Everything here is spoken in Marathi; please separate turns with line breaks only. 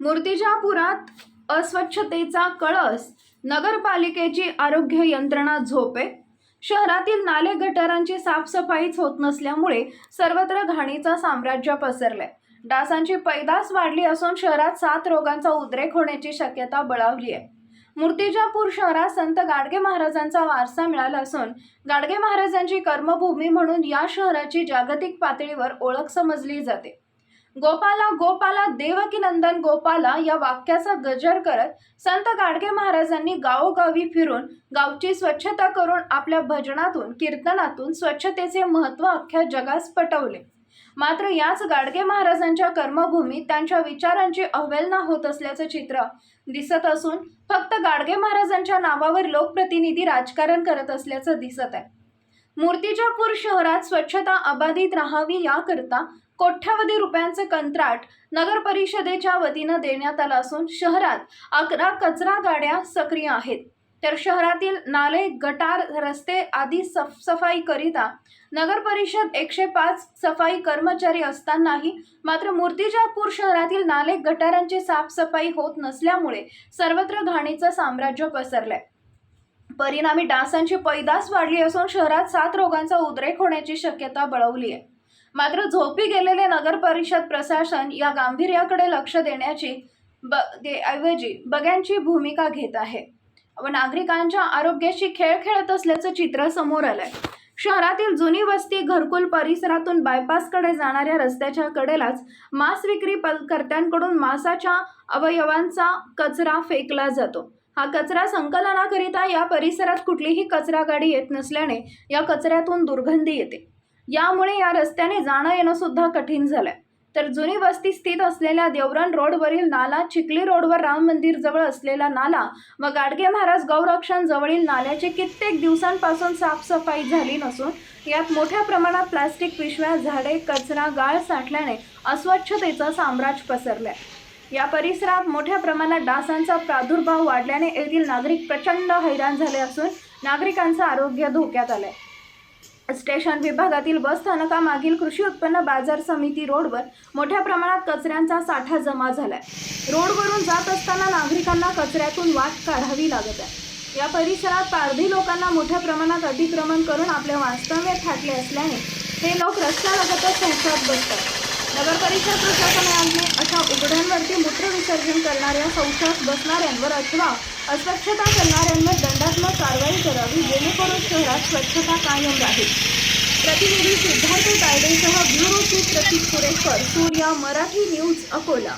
मूर्तिजापुरात अस्वच्छतेचा कळस नगरपालिकेची आरोग्य यंत्रणा झोपे. शहरातील नाले गटारांची साफसफाईच होत नसल्यामुळे सर्वत्र घाणीचा साम्राज्य पसरलंय डासांची पैदास वाढली असून शहरात सात रोगांचा उद्रेक होण्याची शक्यता बळावली आहे. मूर्तिजापूर शहरात संत गाडगे महाराजांचा वारसा मिळाला असून गाडगे महाराजांची कर्मभूमी म्हणून या शहराची जागतिक पातळीवर ओळख समजली जाते. गोपाला गोपाला देवकीनंदन गोपाला या वाक्याचा गजर करत संत गाडगे महाराजांनी गावोगावी फिरून गावची स्वच्छता करून आपल्या भजनातून कीर्तनातून स्वच्छतेचे महत्त्व अख्ख्या जगास पटवले. मात्र याच गाडगे महाराजांच्या कर्मभूमीत त्यांच्या विचारांची अवहेलना होत असल्याचं चित्र दिसत असून फक्त गाडगे महाराजांच्या नावावर लोकप्रतिनिधी राजकारण करत असल्याचं दिसत आहे. मूर्तिजापूर शहरात स्वच्छता अबाधित राहावी याकरता कोट्यावधी रुपयांचे कंत्राट नगर परिषदेच्या वतीनं देण्यात आलं असून शहरात अकरा कचरा गाड्या सक्रिय आहेत. तर शहरातील नाले गटार रस्ते आदी सफसफाई करिता नगर परिषद एकशे पाच सफाई कर्मचारी असतानाही मात्र मूर्तिजापूर शहरातील नाले गटारांची साफसफाई होत नसल्यामुळे सर्वत्र घाणीचं साम्राज्य पसरलंय. परिणामी डासांची पैदास वाढली असून शहरात सात रोगांचा उद्रेक होण्याची शक्यता बळवली आहे मात्र झोपी गेलेले नगर परिषद प्रशासन या गांभीर्याकडे लक्ष देण्याची ब दे ऐवजी बग्यांची भूमिका घेत आहे. व नागरिकांच्या आरोग्याशी खेळ खेळत असल्याचं चित्र समोर आलंय. शहरातील जुनी वस्ती घरकुल परिसरातून बायपासकडे जाणाऱ्या रस्त्याच्या कडेलाच मांस विक्री पलकर्त्यांकडून कर्त्यांकडून मांसाच्या अवयवांचा कचरा फेकला जातो. हा कचरा संकलनाकरिता या परिसरात कुठलीही कचरा गाडी येत नसल्याने या कचऱ्यातून दुर्गंधी येते. यामुळे या रस्त्याने जाणं येणं सुद्धा कठीण झालंय. तर जुनी वस्ती स्थित असलेल्या देवरण रोडवरील नाला चिखली रोडवर राम मंदिर जवळ असलेला नाला व गाडगे महाराज गौरक्षण जवळील नाल्याची कित्येक दिवसांपासून साफसफाई झाली नसून यात मोठ्या प्रमाणात प्लास्टिक पिशव्या झाडे कचरा गाळ साठल्याने अस्वच्छतेचं साम्राज्य पसरलाय. या परिसरात मोठ्या प्रमाणात डासांचा प्रादुर्भाव वाढल्याने येथील नागरिक प्रचंड हैराण झाले असून नागरिकांचं आरोग्य धोक्यात आलंय. स्टेशन विभागातील बस स्थानकामागील कृषी उत्पन्न बाजार समिती रोडवर मोठ्या प्रमाणात कचऱ्यांचा साठा जमा झालाय. रोडवरून जात असताना नागरिकांना कचऱ्यातून वाट काढावी लागत आहे. या परिसरात पारधी लोकांना मोठ्या प्रमाणात अतिक्रमण करून आपले वास्तव्य थाटले असल्याने हे लोक रस्त्यालगतच संसात बसतात. नगर परिषद प्रशासनाने अशा उघड्यांवरती मूत्र विसर्जन करणाऱ्या शौचास बसणाऱ्यांवर अथवा अस्वच्छता करणाऱ्यांवर दंडात्मक कारवाई करावी जेणेकरून शहरात स्वच्छता कायम राहील. प्रतिनिधी Siddharth तायडेसह bureau chief Prateek Purekar Surya Marathi news Akola.